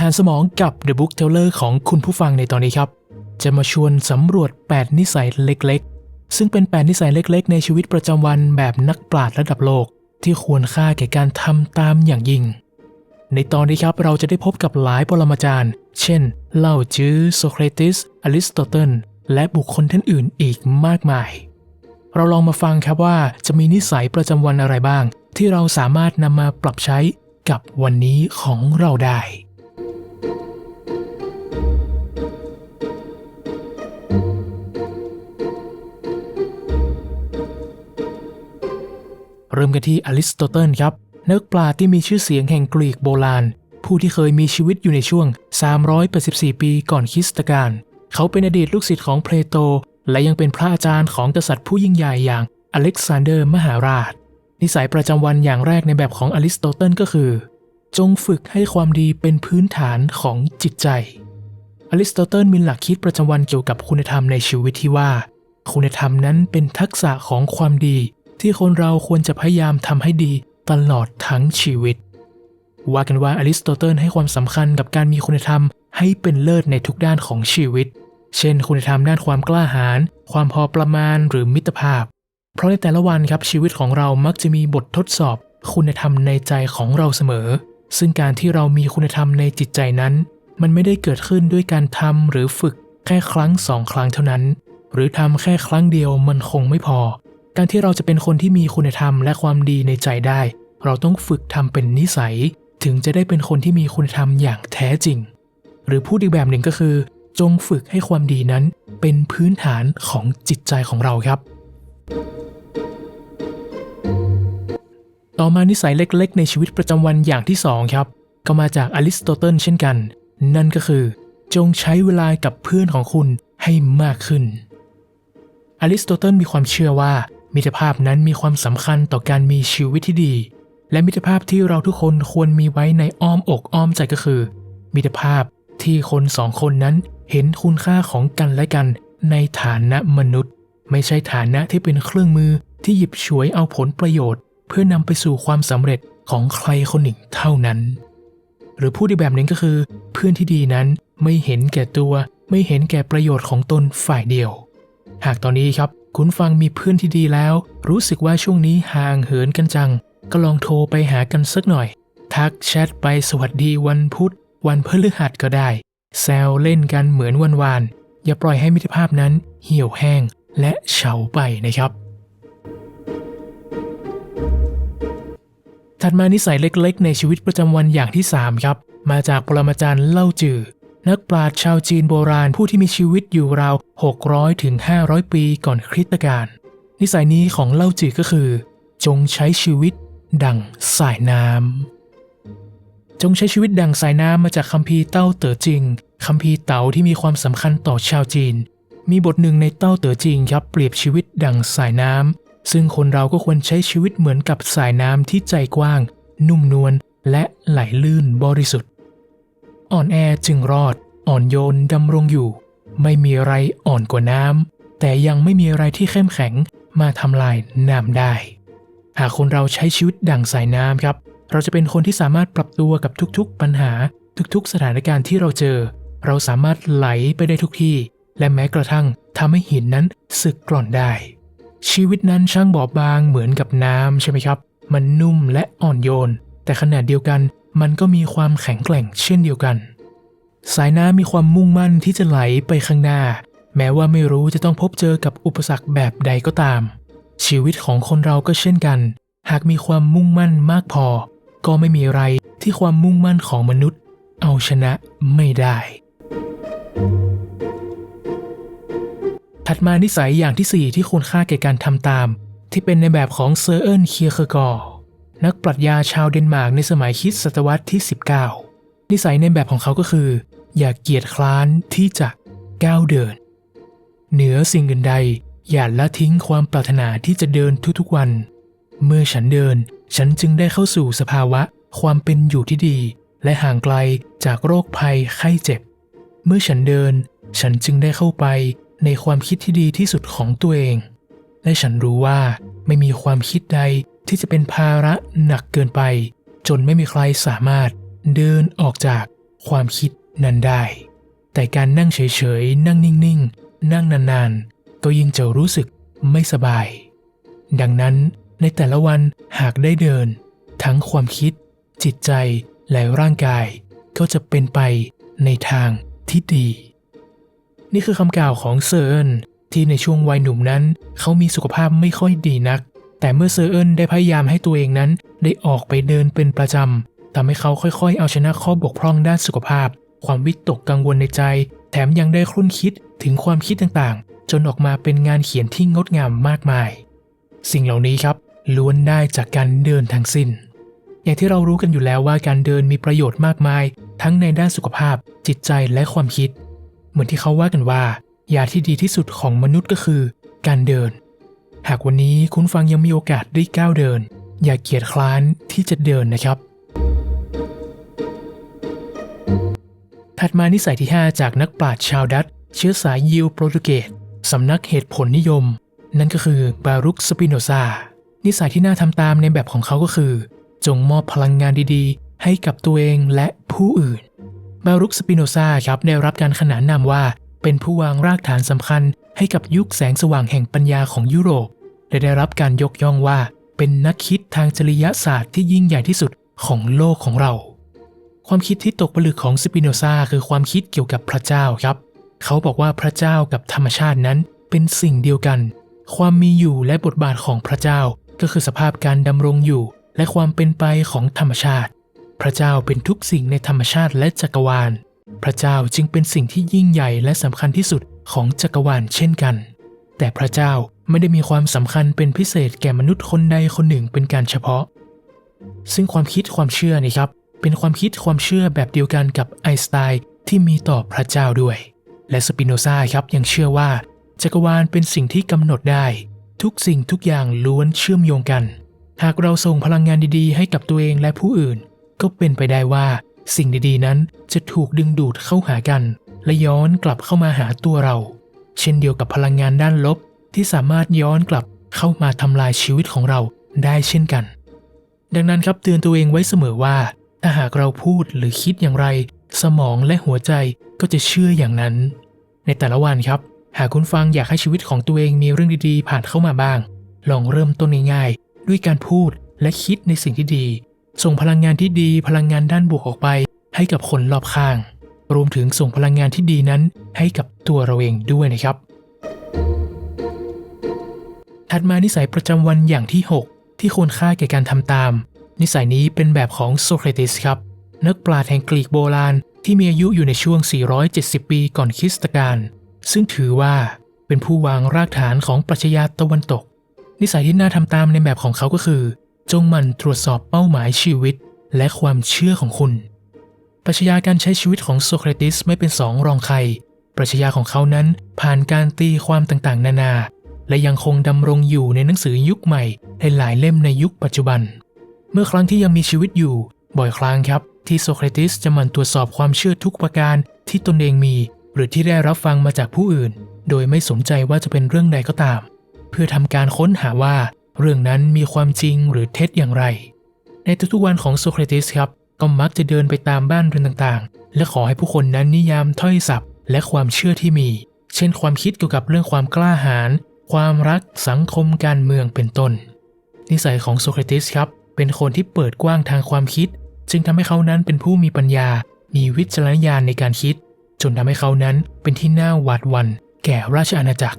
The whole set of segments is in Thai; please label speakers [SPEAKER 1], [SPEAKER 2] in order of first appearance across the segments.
[SPEAKER 1] หารสมองกับ The Book Teller ของคุณผู้ฟังในตอนนี้ครับ จะมาชวนสำรวจ 8 นิสัยเล็กๆ ซึ่งเป็น 8 นิสัยเล็กๆ ในชีวิตประจำวันแบบนักปราชญ์ระดับโลก ที่ควรค่าแก่การทำตามอย่างยิ่ง ในตอนนี้ครับเราจะได้พบกับหลายปรมาจารย์ เช่น เล่าจื้อโซเครติสอริสโตเติลและบุคคลท่านอื่นอีกมากมาย เราลองมาฟังครับว่าจะมีนิสัยประจำวันอะไรบ้าง ที่เราสามารถนำมาปรับใช้กับวันนี้ของเราได้ ริ่มกันที่อริสโตเติลครับ นักปราชญ์ที่มีชื่อเสียงแห่งกรีกโบราณ ผู้ที่เคยมีชีวิตอยู่ในช่วง 384 ปีก่อนคริสตกาลเขาเป็นอดีตลูกศิษย์ของเพลโต และยังเป็นพระอาจารย์ของกษัตริย์ผู้ยิ่งใหญ่อย่างอเล็กซานเดอร์มหาราช นิสัยประจำวันอย่างแรกในแบบของอริสโตเติลก็คือ จงฝึกให้ความดีเป็นพื้นฐานของจิตใจอริสโตเติลมีหลักคิดประจำวันเกี่ยวกับคุณธรรมในชีวิตที่ว่า คุณธรรมนั้นเป็นทักษะของความดี ที่คนเราควรจะพยายามทำให้ดีตลอดทั้งชีวิต ว่ากันว่าอริสโตเติลให้ความสำคัญกับการมีคุณธรรมให้เป็นเลิศในทุกด้านของชีวิต เช่น คุณธรรมด้านความกล้าหาญความพอประมาณหรือมิตรภาพ เพราะในแต่ละวันครับชีวิตของเรามักจะมีบททดสอบ คุณธรรมในใจของเราเสมอ ซึ่งการที่เรามีคุณธรรมในจิตใจนั้น มันไม่ได้เกิดขึ้นด้วยการทำหรือฝึกแค่ครั้งสองครั้งเท่านั้น หรือทำแค่ครั้งเดียวมันคงไม่พอ การที่เราจะเป็นคนที่มีคุณธรรมและความดีในใจได้ เราต้องฝึกทำเป็นนิสัย ถึงจะได้เป็นคนที่มีคุณธรรมอย่างแท้จริง หรือพูดอีกแบบหนึ่งก็คือ จงฝึกให้ความดีนั้นเป็นพื้นฐานของจิตใจของเราครับ ต่อมานิสัยเล็กๆ ในชีวิตประจำวันอย่างที่สองครับ ก็มาจากอริสโตเติลเช่นกัน นั่นก็คือ จงใช้เวลากับเพื่อนของคุณให้มากขึ้นอริสโตเติลมีความเชื่อว่า มิตรภาพนั้นมีความสำคัญต่อการมีชีวิตที่ดี และมิตรภาพที่เราทุกคนควรมีไว้ในอ้อมอกอ้อมใจก็คือ มิตรภาพที่คนสองคนนั้นเห็นคุณค่าของกันและกันในฐานะมนุษย์ ไม่ใช่ฐานะที่เป็นเครื่องมือที่หยิบฉวยเอาผลประโยชน์ เพื่อนำไปสู่ความสำเร็จของใครคนหนึ่งเท่านั้น หรือพูดอีกแบบหนึ่งก็คือ เพื่อนที่ดีนั้นไม่เห็นแก่ตัว ไม่เห็นแก่ประโยชน์ของตนฝ่ายเดียว หากตอนนี้ครับ คุณฟังมีเพื่อนที่ดีแล้ว รู้สึกว่าช่วงนี้ห่างเหินกันจัง ก็ลองโทรไปหากันสักหน่อย ทักแชทไปสวัสดีวันพุธ วันพฤหัสก็ได้ แซวเล่นกันเหมือนวันวานๆอย่าปล่อยให้มิตรภาพนั้นเหี่ยวแห้งและเฉาไปนะครับ ถัดมานิสัยเล็กๆ ในชีวิตประจำวันอย่างที่ 3 ครับ มาจากปรมาจารย์เล่าจือ นักปราชญ์ชาวจีนโบราณผู้ที่มีชีวิตอยู่ราว 600 ถึง 500 ปีก่อนคริสตกาลนิสัยนี้ของเล่าจือก็คือ จงใช้ชีวิตดั่งสายน้ำ จงใช้ชีวิตดั่งสายน้ำมาจากคัมภีร์เต้าเต๋อจริงคัมภีร์เต๋าที่มีความสำคัญต่อชาวจีน มีบทหนึ่งในเต้าเต๋อจริงครับเปรียบชีวิตดั่งสายน้ำ ซึ่งคนเราก็ควรใช้ชีวิตเหมือนกับสายน้ำที่ใจกว้าง นุ่มนวลและไหลลื่นบริสุทธิ์ อ่อนแอจึงรอด อ่อนโยนดำรงอยู่ ไม่มีอะไรอ่อนกว่าน้ำแต่ยังไม่มีอะไรที่เข้มแข็งมาทำลายน้ำได้ หากคนเราใช้ชีวิตดั่งสายน้ำครับ เราจะเป็นคนที่สามารถปรับตัวกับทุกๆปัญหาทุกๆ สถานการณ์ที่เราเจอ เราสามารถไหลไปได้ทุกที่ และแม้กระทั่งทำให้หินนั้นสึกกร่อนได้ ชีวิตนั้นช่างบอบบางเหมือนกับน้ำใช่ไหมครับ มันนุ่มและอ่อนโยน แต่ขณะเดียวกัน มันก็มีความแข็งแกร่งเช่นเดียวกัน สายน้ำมีความมุ่งมั่นที่จะไหลไปข้างหน้า แม้ว่าไม่รู้จะต้องพบเจอกับอุปสรรคแบบใดก็ตาม ชีวิตของคนเราก็เช่นกัน หากมีความมุ่งมั่นมากพอ ก็ไม่มีอะไรที่ความมุ่งมั่นของมนุษย์ เอาชนะไม่ได้ ถัดมานิสัยอย่างที่ 4 ที่ควรค่าแก่การทำตาม ที่เป็นในแบบของเซอร์เอิร์นเคียร์เคอร์กอร์ นักปรัชญาชาวเดนมาร์กในสมัยคริดศตวรรษที่ 19 นิสัยในแบบของเขาก็คือ อย่าเกียจคร้านที่จะก้าวเดิน เหนือสิ่งอื่นใด อย่าละทิ้งความปรารถนาที่จะเดินทุกๆวัน เมื่อฉันเดิน ฉันจึงได้เข้าสู่สภาวะความเป็นอยู่ที่ดี และห่างไกลจากโรคภัยไข้เจ็บ เมื่อฉันเดิน ฉันจึงได้เข้าไปในความคิดที่ดีที่สุดของตัวเอง และฉันรู้ว่าไม่มีความคิดใด ที่จะเป็นภาระหนักเกินไป จนไม่มีใครสามารถเดินออกจากความคิดนั้นได้ แต่การนั่งเฉยๆ นั่งนิ่งๆ นั่งนานๆ ก็ยิ่งจะรู้สึกไม่สบาย ดังนั้นในแต่ละวันหากได้เดิน ทั้งความคิด จิตใจและร่างกาย ก็จะเป็นไปในทางที่ดี นี่คือคำกล่าวของเซอร์เอินที่ในช่วงวัยหนุ่มนั้น เขามีสุขภาพไม่ค่อยดีนัก แต่เมื่อเซอร์เอินได้พยายามให้ตัวเองนั้นได้ออกไปเดินเป็นประจำทำให้เขาค่อยๆ เอาชนะข้อบกพร่องด้านสุขภาพ ความวิตกกังวลในใจ แถมยังได้ครุ่นคิดถึงความคิดต่างๆ จนออกมาเป็นงานเขียนที่งดงามมากมาย สิ่งเหล่านี้ครับล้วนได้จากการเดินทั้งสิ้น อย่างที่เรารู้กันอยู่แล้วว่าการเดินมีประโยชน์มากมาย ทั้งในด้านสุขภาพ จิตใจและความคิด เหมือนที่เขาว่ากันว่า ยาที่ดีที่สุดของมนุษย์ก็คือ การเดิน หากวันนี้คุณฟังยังมีโอกาสได้ก้าวเดิน อย่าเกียจคร้านที่จะเดินนะครับ ถัดมานิสัยที่ 5 จากนักปราชญ์ชาวดัตเชื้อสายยิวโปรตุเกสสำนักเหตุผลนิยม นั่นก็คือบารุกสปิโนซานิสัยที่น่าทำตามในแบบของเขาก็คือ จงมอบพลังงานดีๆ ให้กับตัวเองและผู้อื่น บารุกสปิโนซาครับได้รับการขนานนามว่า เป็นผู้วางรากฐานสำคัญให้กับยุคแสงสว่างแห่งปัญญาของยุโรป และได้รับการยกย่องว่า เป็นนักคิดทางจริยศาสตร์ที่ยิ่งใหญ่ที่สุดของโลกของเรา ความคิดที่ตกผลึกของสปิโนซาคือความคิดเกี่ยวกับพระเจ้าครับ เขาบอกว่าพระเจ้ากับธรรมชาตินั้นเป็นสิ่งเดียวกัน ความมีอยู่และบทบาทของพระเจ้าก็คือสภาพการดำรงอยู่ และความเป็นไปของธรรมชาติ พระเจ้าเป็นทุกสิ่งในธรรมชาติและจักรวาล พระเจ้าจึงเป็นสิ่งที่ยิ่งใหญ่และสำคัญที่สุดของจักรวาลเช่นกัน แต่พระเจ้าไม่ได้มีความสำคัญเป็นพิเศษแก่มนุษย์คนใดคนหนึ่งเป็นการเฉพาะ ซึ่งความคิดความเชื่อนี่ครับ เป็นความคิดความเชื่อแบบเดียวกันกับไอน์สไตน์ที่มีต่อพระเจ้าด้วย และสปิโนซาครับยังเชื่อว่า จักรวาลเป็นสิ่งที่กำหนดได้ ทุกสิ่งทุกอย่างล้วนเชื่อมโยงกัน หากเราส่งพลังงานดีๆ ให้กับตัวเองและผู้อื่น ก็เป็นไปได้ว่า สิ่งดีๆนั้นจะถูกดึงดูดเข้าหากัน และย้อนกลับเข้ามาหาตัวเรา เช่นเดียวกับพลังงานด้านลบที่สามารถย้อนกลับเข้ามาทำลายชีวิตของเราได้เช่นกัน ดังนั้นครับเตือนตัวเองไว้เสมอว่า ถ้าหากเราพูดหรือคิดอย่างไร สมองและหัวใจก็จะเชื่ออย่างนั้น ในแต่ละวันครับ หากคุณฟังอยากให้ชีวิตของตัวเองมีเรื่องดีๆ ผ่านเข้ามาบ้าง ลองเริ่มต้นง่ายๆด้วยการพูดและคิดในสิ่งที่ดี ส่งพลังงานที่ดีพลังงานด้านบวกออกไป ให้กับคนรอบข้าง รวมถึงส่งพลังงานที่ดีนั้นให้กับตัวเราเองด้วยนะครับ ถัดมานิสัยประจำวันอย่างที่ 6 ที่ควรค่าแก่การทำตาม นิสัยนี้เป็นแบบของโซเครติสครับ นักปราชญ์แห่งกรีกโบราณ ที่มีอายุอยู่ในช่วง 470 ปีก่อนคริสตกาลซึ่งถือว่าเป็นผู้วางรากฐานของปรัชญาตะวันตก นิสัยที่น่าทำตามในแบบของเขาก็คือ จงหมั่นตรวจสอบเป้าหมายชีวิตและความเชื่อของคุณ ปรัชญาการใช้ชีวิตของโซเครติสไม่เป็นสองรองใคร ปรัชญาของเขานั้นผ่านการตีความต่างๆ นานา และยังคงดำรงอยู่ในหนังสือยุคใหม่หลายเล่มในยุคปัจจุบัน เมื่อครั้งที่ยังมีชีวิตอยู่ บ่อยครั้งครับ ที่โซเครติสจะหมั่นตรวจสอบความเชื่อทุกประการที่ตนเองมี หรือที่ได้รับฟังมาจากผู้อื่น โดยไม่สนใจว่าจะเป็นเรื่องใดก็ตาม เพื่อทำการค้นหาว่า เรื่องนั้นมีความจริงหรือเท็จอย่างไร ในทุกๆวันของโซเครติสครับ ก็มักจะเดินไปตามบ้านเรือนต่างๆ และขอให้ผู้คนนั้นนิยามถ้อยศัพท์ และความเชื่อที่มี เช่น ความคิดเกี่ยวกับเรื่องความกล้าหาญ ความรัก สังคม การเมือง เป็นต้น นิสัยของโซเครติสครับ เป็นคนที่เปิดกว้างทางความคิด จึงทำให้เขานั้นเป็นผู้มีปัญญา มีวิจารณญาณในการคิด จนทำให้เขานั้นเป็นที่น่าหวาดหวั่นแก่ราชอาณาจักร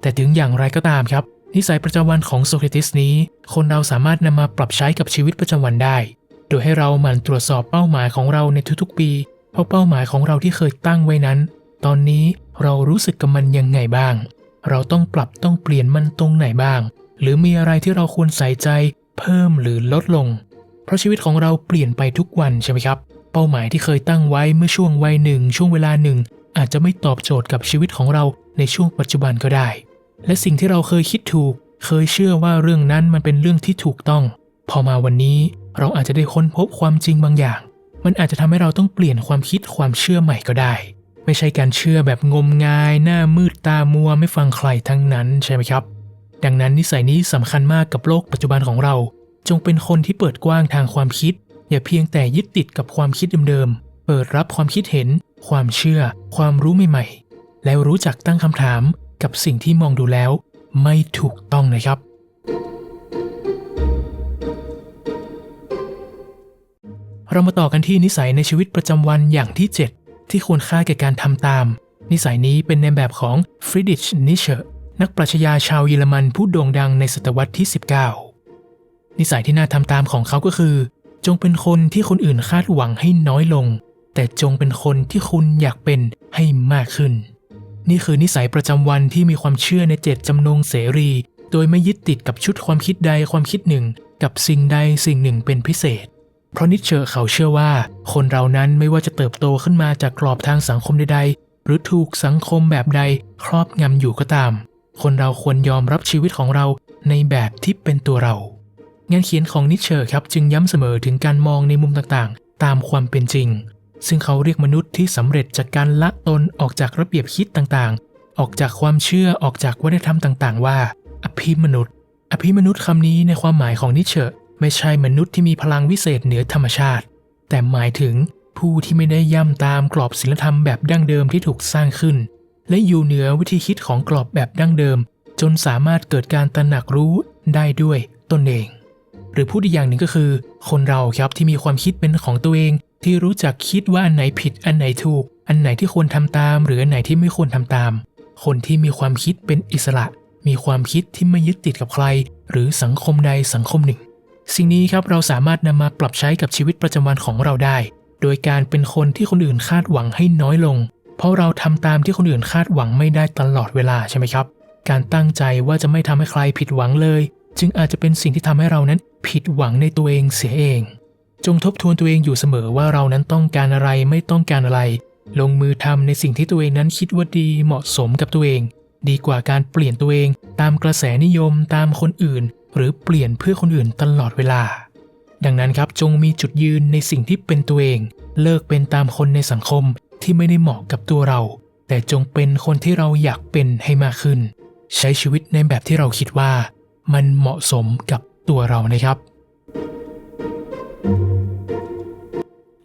[SPEAKER 1] แต่ถึงอย่างไรก็ตามครับ นิสัยประจำวันของโซเครติสนี้ คนเราสามารถนำมาปรับใช้กับชีวิตประจำวันได้ โดยให้เราหมั่นตรวจสอบเป้าหมายของเราในทุกๆปี เพราะเป้าหมายของเราที่เคยตั้งไว้นั้น ตอนนี้เรารู้สึกกับมันยังไงบ้าง เราต้องปรับต้องเปลี่ยนมันตรงไหนบ้าง หรือมีอะไรที่เราควรใส่ใจ เพิ่มหรือลดลง เพราะชีวิตของเราเปลี่ยนไปทุกวันใช่ไหมครับ เป้าหมายที่เคยตั้งไว้เมื่อช่วงวัยหนึ่งช่วงเวลาหนึ่งอาจจะไม่ตอบโจทย์กับชีวิตของเราในช่วงปัจจุบันก็ได้ และสิ่งที่เราเคยคิดถูก เคยเชื่อว่าเรื่องนั้นมันเป็นเรื่องที่ถูกต้อง พอมาวันนี้เราอาจจะได้ค้นพบความจริงบางอย่าง มันอาจจะทำให้เราต้องเปลี่ยนความคิดความเชื่อใหม่ก็ได้ ไม่ใช่การเชื่อแบบงมงาย หน้ามืดตามัวไม่ฟังใครทั้งนั้นใช่ไหมครับ ดังนั้นนิสัยนี้สำคัญมากกับโลกปัจจุบันของเรา จงเป็นคนที่เปิดกว้างทางความคิด อย่าเพียงแต่ยึดติดกับความคิดเดิมๆเปิดรับความคิดเห็น ความเชื่อ ความรู้ใหม่ๆแล้วรู้จักตั้งคำถาม กับสิ่งที่มองดูแล้วไม่ถูกต้องนะครับ เรามาต่อกันที่นิสัยในชีวิตประจำวันอย่างที่ 7 ที่ควรค่าแก่การทำตาม นิสัยนี้เป็นในแบบของฟริดริชนิเชอร์นักปรัชญาชาวเยอรมันผู้โด่งดังในศตวรรษที่ 19 นิสัยที่น่าทำตามของเขาก็คือ จงเป็นคนที่คนอื่นคาดหวังให้น้อยลง แต่จงเป็นคนที่คุณอยากเป็นให้มากขึ้น นี่คือนิสัยประจำวันที่มีความเชื่อในเจตจำนงเสรี โดยไม่ยึดติดกับชุดความคิดใดความคิดหนึ่ง กับสิ่งใดสิ่งหนึ่งเป็นพิเศษ เพราะนิเชอร์เขาเชื่อว่า คนเรานั้นไม่ว่าจะเติบโตขึ้นมาจากกรอบทางสังคมใดๆ หรือถูกสังคมแบบใดครอบงำอยู่ก็ตาม คนเราควรยอมรับชีวิตของเราในแบบที่เป็นตัวเรา งานเขียนของนิเชอร์ครับจึงย้ำเสมอถึงการมองในมุมต่างๆ ตามความเป็นจริง ซึ่งเขาเรียกมนุษย์ที่สำเร็จจากการละตนออกจากระเบียบคิดต่างๆ ออกจากความเชื่อออกจากวัฒนธรรมต่างๆ ว่า อภิมนุษย์ อภิมนุษย์คำนี้ในความหมายของนิเชอร์ไม่ใช่มนุษย์ที่มีพลังวิเศษเหนือธรรมชาติ แต่หมายถึงผู้ที่ไม่ได้ย่ำตามกรอบศีลธรรมแบบดั้งเดิมที่ถูกสร้างขึ้น และอยู่เหนือวิธีคิดของกรอบแบบดั้งเดิม จนสามารถเกิดการตระหนักรู้ได้ด้วยตนเอง หรือพูดอีกอย่างหนึ่งก็คือ คนเราครับที่มีความคิดเป็นของตัวเอง ที่รู้จักคิดว่าอันไหนผิดอันไหนถูก อันไหนที่ควรทำตาม หรืออันไหนที่ไม่ควรทำตาม คนที่มีความคิดเป็นอิสระ มีความคิดที่ไม่ยึดติดกับใคร หรือสังคมใดสังคมหนึ่ง สิ่งนี้ครับเราสามารถนำมาปรับใช้กับชีวิตประจำวันของเราได้ โดยการเป็นคนที่คนอื่นคาดหวังให้น้อยลง เพราะเราทำตามที่คนอื่นคาดหวังไม่ได้ตลอดเวลาใช่ไหมครับ การตั้งใจว่าจะไม่ทำให้ใครผิดหวังเลย จึงอาจจะเป็นสิ่งที่ทำให้เรานั้นผิดหวังในตัวเองเสียเอง จงทบทวนตัวเองอยู่เสมอว่าเรานั้นต้องการอะไรไม่ต้องการอะไร ลงมือทำในสิ่งที่ตัวเองนั้นคิดว่าดีเหมาะสมกับตัวเอง ดีกว่าการเปลี่ยนตัวเอง ตามกระแสนิยมตามคนอื่น หรือเปลี่ยนเพื่อคนอื่นตลอดเวลา ดังนั้นครับจงมีจุดยืนในสิ่งที่เป็นตัวเอง เลิกเป็นตามคนในสังคมที่ไม่ได้เหมาะกับตัวเรา แต่จงเป็นคนที่เราอยากเป็นให้มากขึ้น ใช้ชีวิตในแบบที่เราคิดว่า มันเหมาะสมกับตัวเรานะครับ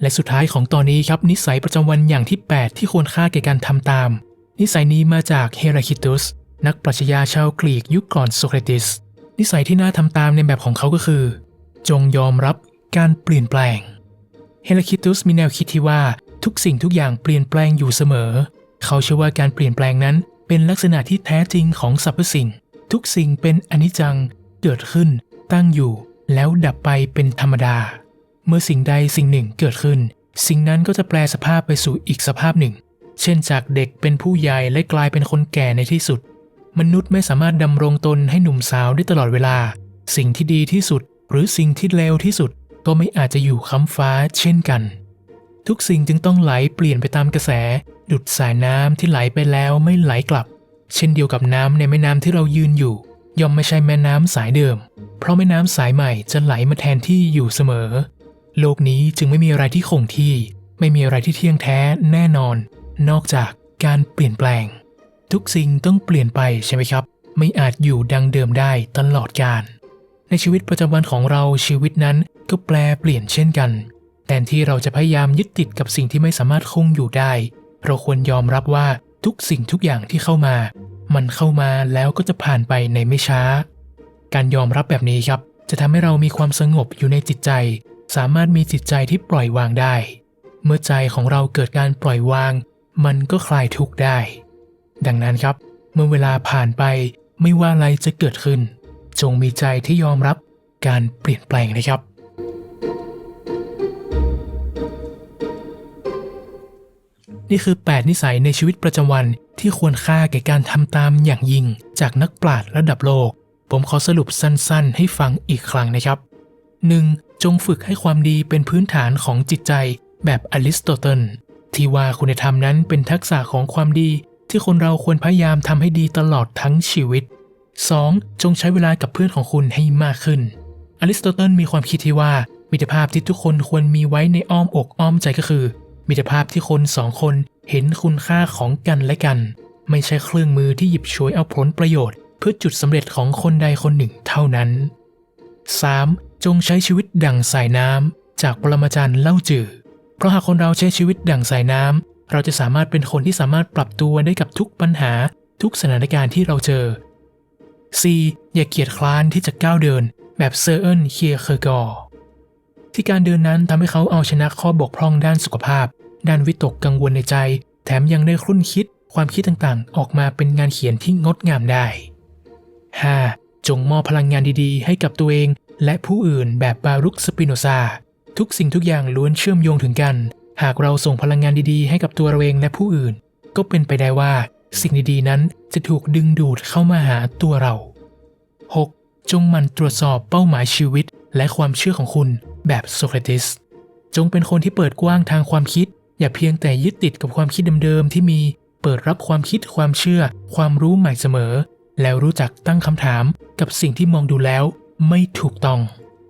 [SPEAKER 1] และสุดท้ายของตอนนี้ครับนิสัยประจำวันอย่างที่ 8 ที่ควรค่าแก่การทำตาม นิสัยนี้มาจากเฮราคิตุสนักปรัชญาชาวกรีกยุคก่อนโซเครติส นิสัยที่น่าทำตามในแบบของเขาก็คือ จงยอมรับการเปลี่ยนแปลงเฮราคิตุสมีแนวคิดที่ว่าทุกสิ่งทุกอย่างเปลี่ยนแปลงอยู่เสมอ เขาเชื่อว่าการเปลี่ยนแปลงนั้น เป็นลักษณะที่แท้จริงของสรรพสิ่ง ทุกสิ่งเป็นอนิจจังเกิดขึ้น ตั้งอยู่ แล้วดับไปเป็นธรรมดา เมื่อสิ่งใดสิ่งหนึ่งเกิดขึ้น สิ่งนั้นก็จะแปลสภาพไปสู่อีกสภาพหนึ่ง เช่นจากเด็กเป็นผู้ใหญ่และกลายเป็นคนแก่ในที่สุด มนุษย์ไม่สามารถดำรงตนให้หนุ่มสาวได้ตลอดเวลา สิ่งที่ดีที่สุด หรือสิ่งที่เลวที่สุด ก็ไม่อาจจะอยู่ค้ำฟ้าเช่นกัน ทุกสิ่งจึงต้องไหลเปลี่ยนไปตามกระแส ดุดสายน้ำที่ไหลไปแล้วไม่ไหลกลับ เช่นเดียวกับน้ำในแม่น้ำที่เรายืนอยู่ ย่อมไม่ใช่แม่น้ำสายเดิม เพราะแม่น้ำสายใหม่จะไหลมาแทนที่อยู่เสมอ โลกนี้จึงไม่มีอะไรที่คงที่ ไม่มีอะไรที่เที่ยงแท้แน่นอน นอกจากการเปลี่ยนแปลง ทุกสิ่งต้องเปลี่ยนไปใช่ไหมครับ ไม่อาจอยู่ดังเดิมได้ตลอดกาลในชีวิตประจำวันของเราชีวิตนั้นก็แปลเปลี่ยนเช่นกันแทนที่เราจะพยายามยึดติดกับสิ่งที่ไม่สามารถคงอยู่ได้ เราควรยอมรับว่าทุกสิ่งทุกอย่างที่เข้ามา มันเข้ามาแล้วก็จะผ่านไปในไม่ช้า การยอมรับแบบนี้ครับ จะทำให้เรามีความสงบอยู่ในจิตใจ สามารถมีจิตใจที่ปล่อยวางได้ เมื่อใจของเราเกิดการปล่อยวาง มันก็คลายทุกข์ได้ ดังนั้นครับ เมื่อเวลาผ่านไปไม่ว่าอะไรจะเกิดขึ้น จงมีใจที่ยอมรับการเปลี่ยนแปลงนะครับ นี่คือ 8 นิสัยในชีวิตประจำวันที่ควรค่าแก่การทำตามอย่างยิ่งจากนักปราชญ์ระดับโลก ผมขอสรุปสั้นๆ ให้ฟังอีกครั้งนะครับ 1. จงฝึกให้ความดีเป็นพื้นฐานของจิตใจแบบอริสโตเติลที่ว่าคุณธรรมนั้นเป็นทักษะของความดีที่คนเราควรพยายามทำให้ดีตลอดทั้งชีวิต 2. จงใช้เวลากับเพื่อนของคุณให้มากขึ้นอริสโตเติลมีความคิดที่ว่ามิตรภาพที่ทุกคนควรมีไว้ในอ้อมอกอ้อมใจก็คือ มิตรภาพที่คนสองคนเห็นคุณค่าของกันและกัน ไม่ใช่เครื่องมือที่หยิบฉวยเอาผลประโยชน์ เพื่อจุดสำเร็จของคนใดคนหนึ่งเท่านั้น 3. จงใช้ชีวิตดั่งสายน้ำจากปรมาจารย์เล่าจือ เพราะหากคนเราใช้ชีวิตดั่งสายน้ำเราจะสามารถเป็นคนที่สามารถปรับตัวได้กับทุกปัญหาทุกสถานการณ์ที่เราเจอ C อย่าเกียจคร้านที่จะก้าวเดิน แบบเซอร์เอิลเคียเคอร์กอร์ที่การเดินนั้นทำให้เขาเอาชนะข้อบกพร่องด้านสุขภาพ ด้านวิตกกังวลในใจ แถมยังได้ครุ่นคิดความคิดต่างๆ ออกมาเป็นงานเขียนที่งดงามได้ 5. จงมอบพลังงานดีๆ ให้กับตัวเอง และผู้อื่นแบบบารุกสปิโนซาทุกสิ่งทุกอย่างล้วนเชื่อมโยงถึงกัน หากเราส่งพลังงานดีๆ ให้กับตัวเราเองและผู้อื่น ก็เป็นไปได้ว่า สิ่งดีๆนั้นจะถูกดึงดูดเข้ามาหาตัวเรา 6. จงมันตรวจสอบเป้าหมายชีวิต และความเชื่อของคุณแบบโซเครติสจงเป็นคนที่เปิดกว้างทางความคิด อย่าเพียงแต่ยึดติดกับความคิดเดิมๆที่มีเปิดรับความคิดความเชื่อ ความรู้ใหม่เสมอ แล้วรู้จักตั้งคำถามกับสิ่งที่มองดูแล้ว ไม่ถูกต้อง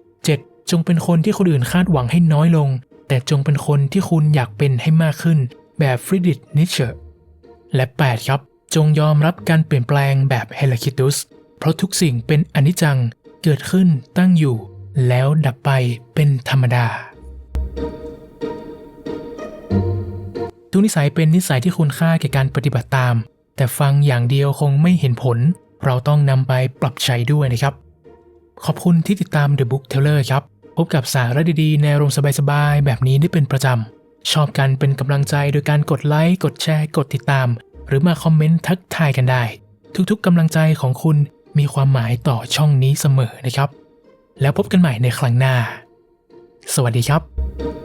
[SPEAKER 1] 7. จงเป็นคนที่คนอื่นคาดหวังให้น้อยลง แต่จงเป็นคนที่คุณอยากเป็นให้มากขึ้น แบบฟริดริชนิเชอร์และ 8 ครับ จงยอมรับการเปลี่ยนแปลงแบบเฮลคิตุส เพราะทุกสิ่งเป็นอนิจจัง เกิดขึ้นตั้งอยู่ แล้วดับไปเป็นธรรมดาทุกนิสัยเป็นนิสัยที่คุณค่าแก่การปฏิบัติตาม แต่ฟังอย่างเดียวคงไม่เห็นผล เราต้องนำไปปรับใช้ด้วยนะครับ ขอบคุณที่ติดตาม The Book Teller ครับ พบกับสาระดีๆ ในโรงสบายๆ แบบนี้ได้เป็นประจำ ชอบกันเป็นกำลังใจโดยการกดไลค์ กดแชร์ กดติดตาม หรือมาคอมเมนต์ทักทายกันได้ ทุกๆกำลังใจของคุณมีความหมายต่อช่องนี้เสมอนะครับ แล้วพบกันใหม่ในครั้งหน้า สวัสดีครับ